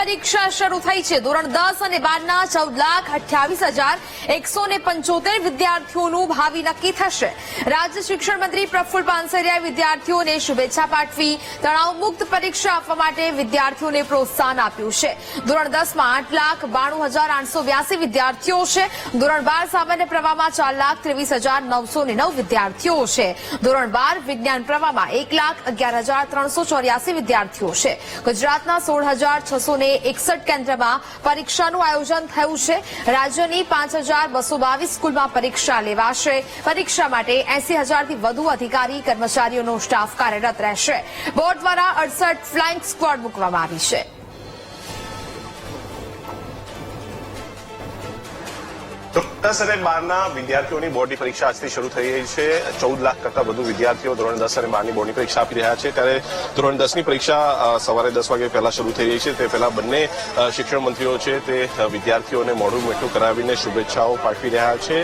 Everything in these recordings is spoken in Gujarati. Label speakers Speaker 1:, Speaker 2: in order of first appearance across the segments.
Speaker 1: પરીક્ષા શરૂ થઈ છે. ધોરણ દસ અને બારના ચૌદ લાખ અઠ્યાવીસ હજાર એકસો ને પંચોતેર વિદ્યાર્થીઓનું ભાવિ નક્કી થશે. રાજ્ય શિક્ષણ મંત્રી પ્રફુલ પાનસરિયાએ વિદ્યાર્થીઓને શુભેચ્છા પાઠવી તણાવમુક્ત પરીક્ષા આપવા માટે વિદ્યાર્થીઓને પ્રોત્સાહન આપ્યું છે. ધોરણ દસમાં આઠ લાખ બાણું હજાર આઠસો બ્યાસી વિદ્યાર્થીઓ છે. ધોરણ બાર સામાન્ય પ્રવાહમાં ચાર લાખ ત્રેવીસ હજાર નવસો ને નવ વિદ્યાર્થીઓ છે. ધોરણ બાર વિજ્ઞાન પ્રવાહમાં એક લાખ અગિયાર હજાર ત્રણસો ચોર્યાસી વિદ્યાર્થીઓ છે. ગુજરાતના સોળ હજાર છસો ને એકસઠ કેન્દ્રમાં પરીક્ષાનું આયોજન થયું છે. રાજ્યની પાંચ સ્કૂલમાં પરીક્ષા લેવાશે. પરીક્ષા માટે એસી હજારથી વધુ અધિકારી, કર્મચારીઓનો સ્ટાફ કાર્યરત રહેશે. બોર્ડ દ્વારા અડસઠ ફ્લાઇંગ સ્કવોડ મૂકવામાં આવી છે.
Speaker 2: દસ અને બારના વિદ્યાર્થીઓની બોર્ડની પરીક્ષા આજથી શરૂ થઈ રહી છે. ચૌદ લાખ કરતા વધુ વિદ્યાર્થીઓ ધોરણ દસ અને બારની બોર્ડની પરીક્ષા આપી રહ્યા છે. ત્યારે ધોરણ દસની પરીક્ષા સવારે દસ વાગે પહેલા શરૂ થઈ રહી છે. તે પહેલા બંને શિક્ષણ મંત્રીઓ છે તે વિદ્યાર્થીઓને મોઢું મીઠું કરાવીને શુભેચ્છાઓ પાઠવી રહ્યા છે.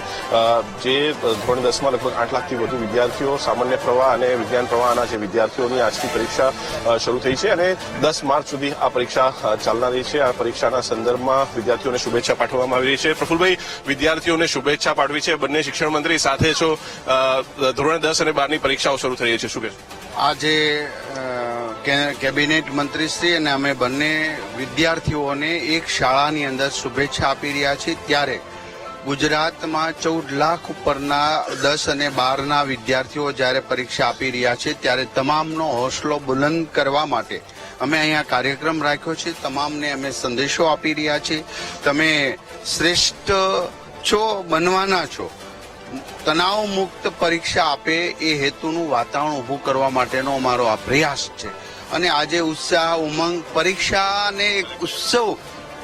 Speaker 2: જે ધોરણ દસમાં લગભગ આઠ લાખથી વધુ વિદ્યાર્થીઓ સામાન્ય પ્રવાહ અને વિજ્ઞાન પ્રવાહના જે વિદ્યાર્થીઓની આજથી પરીક્ષા શરૂ થઈ છે અને દસ માર્ચ સુધી આ પરીક્ષા ચાલનારી છે. આ પરીક્ષાના સંદર્ભમાં વિદ્યાર્થીઓને શુભેચ્છા પાઠવવામાં આવી રહી છે. પ્રફુલભાઈ વિદ્યાર્થીઓને શુભેચ્છા પાઠવી છે. બંને શિક્ષણ મંત્રી સાથે છો. ધોરણ દસ અને બારની પરીક્ષાઓ શરૂ થઈ રહી છે. શું કે
Speaker 3: આજે કેબિનેટ મંત્રીશ્રી અને અમે બંને વિદ્યાર્થીઓને એક શાળાની અંદર શુભેચ્છા આપી રહ્યા છીએ. ત્યારે ગુજરાતમાં ચૌદ લાખ ઉપરના દસ અને બારના વિદ્યાર્થીઓ જ્યારે પરીક્ષા આપી રહ્યા છે, ત્યારે તમામનો હોસલો બુલંદ કરવા માટે અમે અહીંયા કાર્યક્રમ રાખ્યો છે. તમામને અમે સંદેશો આપી રહ્યા છીએ. તમે શ્રેષ્ઠ છો, બનવાના છો. તણાવ મુક્ત પરીક્ષા આપે એ હેતુનું વાતાવરણ ઊભું કરવા માટેનો અમારો આ પ્રયાસ છે. અને આજે ઉત્સાહ, ઉમંગ પરીક્ષાને ઉત્સવ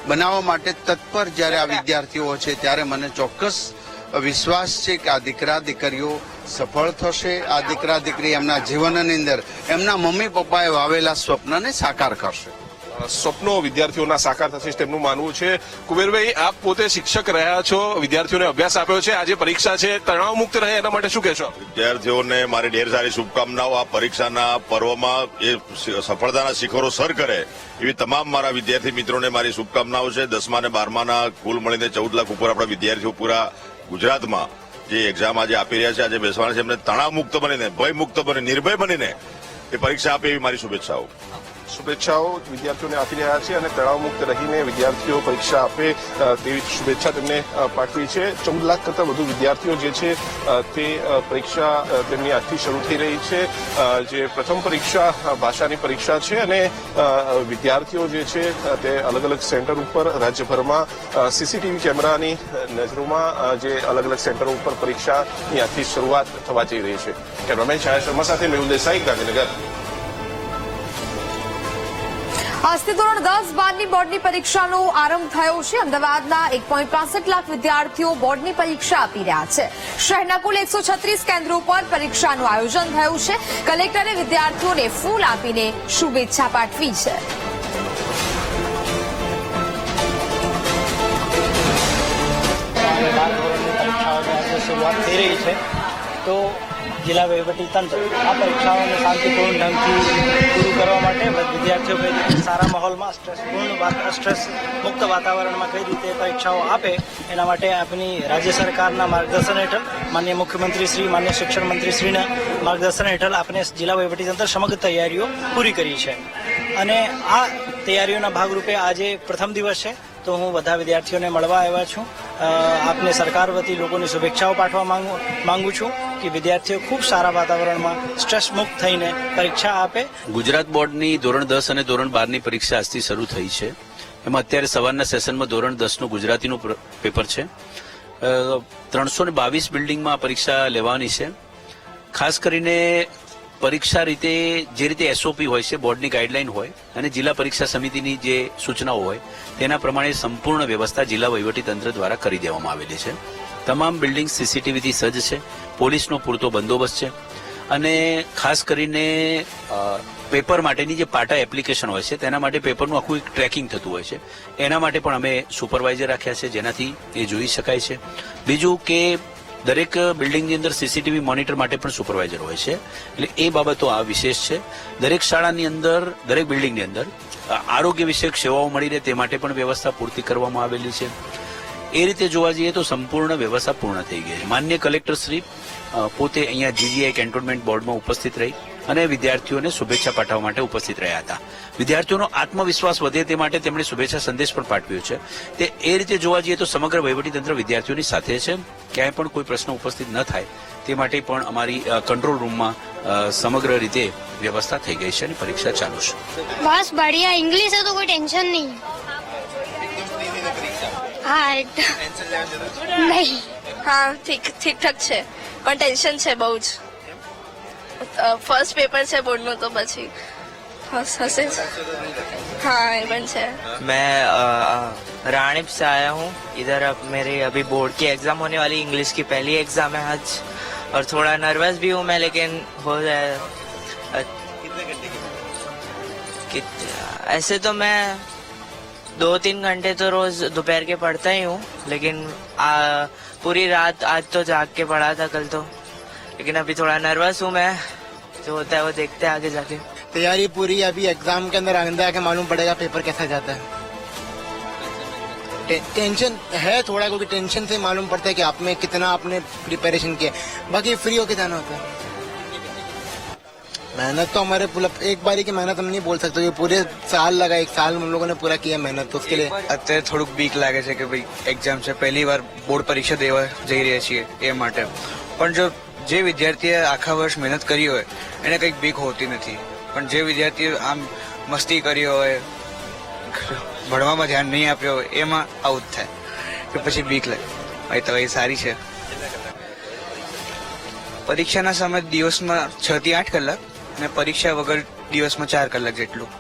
Speaker 3: બનાવવા માટે તત્પર જ્યારે આ વિદ્યાર્થીઓ છે ત્યારે મને ચોક્કસ વિશ્વાસ છે કે આ દીકરા, દીકરીઓ સફળ થશે. આ દીકરા, દીકરી એમના જીવનની અંદર એમના મમ્મી પપ્પાએ વાવેલા સ્વપ્નને સાકાર કરશે.
Speaker 2: સ્વપ્નો વિદ્યાર્થીઓના સાકાર થશે, તેમનું માનવું છે. કુબેરભાઈ, આપ પોતે શિક્ષક રહ્યા છો, વિદ્યાર્થીઓને અભ્યાસ આપ્યો છે, આજે પરીક્ષા છે, તણાવ મુક્ત રહે એના માટે શું કહેશો?
Speaker 4: વિદ્યાર્થીઓને મારી ઢેર સારી શુભકામનાઓ, આ પરીક્ષાના પર્વમાં એ સફળતાના શિખરો સર કરે એવી તમામ મારા વિદ્યાર્થી મિત્રોને મારી શુભકામનાઓ છે. દસમા અને બારમાના કુલ મળીને ચૌદ લાખ ઉપર આપણા વિદ્યાર્થીઓ પૂરા ગુજરાતમાં જે એક્ઝામ આજે આપી રહ્યા છે, આજે બેસવાના છે, એમને તણાવ મુક્ત બનીને ભય મુક્ત બને, નિર્ભય બનીને એ પરીક્ષા આપે એવી મારી શુભેચ્છાઓ.
Speaker 2: શુભેચ્છાઓ વિદ્યાર્થીઓને આપી રહ્યા છે અને તણાવ મુક્ત રહીને વિદ્યાર્થીઓ પરીક્ષા આપે તેવી શુભેચ્છા તેમને પાઠવી છે. ચૌદ લાખ કરતા વધુ વિદ્યાર્થીઓ જે છે તે પરીક્ષા તેમની આજથી શરૂ થઈ રહી છે. જે પ્રથમ પરીક્ષા ભાષાની પરીક્ષા છે અને વિદ્યાર્થીઓ જે છે તે અલગ અલગ સેન્ટર ઉપર રાજ્યભરમાં સીસીટીવી કેમેરાની નજરોમાં જે અલગ અલગ સેન્ટરો ઉપર પરીક્ષાની આજથી શરૂઆત થવા જઈ રહી છે. કેમેરામેન છાયા શર્મા સાથે મેહુલ દેસાઈ, ગાંધીનગર.
Speaker 1: આજથી ધોરણ દસ બારની બોર્ડની પરીક્ષાનો આરંભ થયો છે. અમદાવાદના એક લાખ વિદ્યાર્થીઓ બોર્ડની પરીક્ષા આપી રહ્યા છે. શહેરના કુલ એકસો કેન્દ્રો પર પરીક્ષાનું આયોજન થયું છે. કલેક્ટરે વિદ્યાર્થીઓને ફૂલ આપીને શુભેચ્છા પાઠવી છે.
Speaker 5: શરૂઆત થઈ રહી તો આ પરીક્ષાઓને શાંતિપૂર્ણ ઢંગથી પૂરું કરવા વિદ્યાર્થીઓ કઈ રીતે સારા માહોલમાં સ્ટ્રેસપૂર્ણ સ્ટ્રેસ મુક્ત વાતાવરણમાં કઈ રીતે પરીક્ષાઓ આપે, એના માટે આપની રાજ્ય સરકારના માર્ગદર્શન હેઠળ માન્ય મુખ્યમંત્રી શ્રી, માન્ય શિક્ષણ મંત્રી શ્રીના માર્ગદર્શન હેઠળ આપણે જિલ્લા વહીવટી તંત્ર સમગ્ર તૈયારીઓ પૂરી કરી છે. અને આ તૈયારીઓના ભાગરૂપે આજે પ્રથમ દિવસ છે, તો હું બધા વિદ્યાર્થીઓને મળવા આવ્યા છું. આપને સરકાર વતી લોકોની શુભેચ્છાઓ પાઠવા માંગુ છું. કે વિદ્યાર્થીઓ ખૂબ સારા વાતાવરણમાં સ્ટ્રેસ મુક્ત થઈને પરીક્ષા આપે.
Speaker 6: ગુજરાત બોર્ડની ધોરણ દસ અને ધોરણ બારની પરીક્ષા આજથી શરૂ થઈ છે. એમાં અત્યારે સવારના સેશનમાં ધોરણ દસનું ગુજરાતીનું પેપર છે. ત્રણસો ને બાવીસ બિલ્ડિંગમાં પરીક્ષા લેવાની છે. ખાસ કરીને પરીક્ષા રીતે જે રીતે એસઓપી હોય છે, બોર્ડની ગાઈડલાઈન હોય અને જિલ્લા પરીક્ષા સમિતિની જે સૂચનાઓ હોય, તેના પ્રમાણે સંપૂર્ણ વ્યવસ્થા જિલ્લા વહીવટી તંત્ર દ્વારા કરી દેવામાં આવેલી છે. તમામ બિલ્ડિંગ સીસીટીવીથી સજ્જ છે. પોલીસનો પૂરતો બંદોબસ્ત છે. અને ખાસ કરીને પેપર માટેની જે પાટા એપ્લિકેશન હોય છે, તેના માટે પેપરનું આખું એક ટ્રેકિંગ થતું હોય છે. એના માટે પણ અમે સુપરવાઇઝર રાખ્યા છે, જેનાથી એ જોઈ શકાય છે. બીજું કે, દરેક બિલ્ડિંગની અંદર સીસીટીવી મોનિટર માટે પણ સુપરવાઇઝર હોય છે. એટલે એ બાબતો આ વિશેષ છે. દરેક શાળાની અંદર, દરેક બિલ્ડિંગની અંદર આરોગ્ય વિષયક સેવાઓ મળી રહે તે માટે પણ વ્યવસ્થા પૂરતી કરવામાં આવેલી છે. એ રીતે જોવા જઈએ તો સંપૂર્ણ વ્યવસ્થા પૂર્ણ થઈ ગઈ છે. માન્ય કલેક્ટર શ્રી પોતે અહીંયા જીજીઆઈ કેન્ટોનમેન્ટ બોર્ડમાં ઉપસ્થિત રહી અને વિદ્યાર્થીઓને શુભેચ્છા પાઠવવા માટે ઉપસ્થિત રહ્યા હતા. વિદ્યાર્થીઓનો આત્મવિશ્વાસ વધે તે માટે તેમણે શુભેચ્છા સંદેશ પણ પાઠવ્યો છે. તે એ રીતે જોવા જઈએ તો સમગ્ર વહીવટીતંત્ર વિદ્યાર્થીઓની સાથે છે. ક્યાંય પણ કોઈ પ્રશ્ન ઉપસ્થિત ન થાય તે માટે પણ અમારી કંટ્રોલ રૂમમાં સમગ્ર રીતે વ્યવસ્થા થઈ ગઈ છે અને પરીક્ષા ચાલુ છે.
Speaker 7: બસ, બઢિયા. ઇંગ્લિશ તો કોઈ ટેન્શન નહીં. नहीं हाँ एकदम नहीं
Speaker 8: હા ઠીક ઠીક ઠાક છે પણ ટેન્શન છે બહુ જ ફર્સ્ટ પેપર છે બોર્ડનું તો પછી હસ- હશે જ. હા એ પણ છે
Speaker 9: मैं अ, रानीप से आया हूँ इधर अब मेरे अभी बोर्ड की एग्जाम होने वाली इंग्लिश की पहली एग्जाम है आज और थोड़ा नर्वस भी हूँ मैं लेकिन हो जाए अ, कित- ऐसे तो मैं दो तीन घंटे तो रोज दोपहर के पढ़ता ही हूँ लेकिन आ, पूरी रात आज तो जाग के पढ़ा था कल तो। लेकिन अभी थोड़ा नर्वस हूँ मैं जो होता है वो देखते हैं आगे जाके।
Speaker 10: तैयारी पूरी अभी एग्ज़ाम के अंदर अंदर आके मालूम पड़ेगा पेपर कैसा जाता है। टेंशन है थोड़ा क्योंकि टेंशन से मालूम पड़ता है कि आप में कितना आपने प्रिपरेशन किया बाकी फ्री होके जाना होता है। मेहनत तो हमारे पूरा एक बारी की मेहनत हम नहीं बोल सकते ये पूरे साल लगा एक साल हम लोगों ने पूरा किया मेहनत तो उसके लिए
Speaker 11: અત્યારે થોડુંક બીક લાગે છે કે ભાઈ એક્ઝામ છે પહેલી વાર બોર્ડ પરીક્ષા દેવા જઈ રહ્યા છીએ એ માટે પણ જો જે વિદ્યાર્થીએ આખા વર્ષ મહેનત કરી હોય એને કંઈક બીક હોતી નથી પણ જે વિદ્યાર્થીએ આમ મસ્તી કરી હોય ભણવામાં ધ્યાન નહીં આપ્યો હોય એમાં આવું જ થાય કે પછી બીક લાગે ભાઈ તો એ સારી છે પરીક્ષાના સમય દિવસમાં છ થી આઠ કલાક અને પરીક્ષા વગર દિવસમાં ચાર કલાક જેટલું.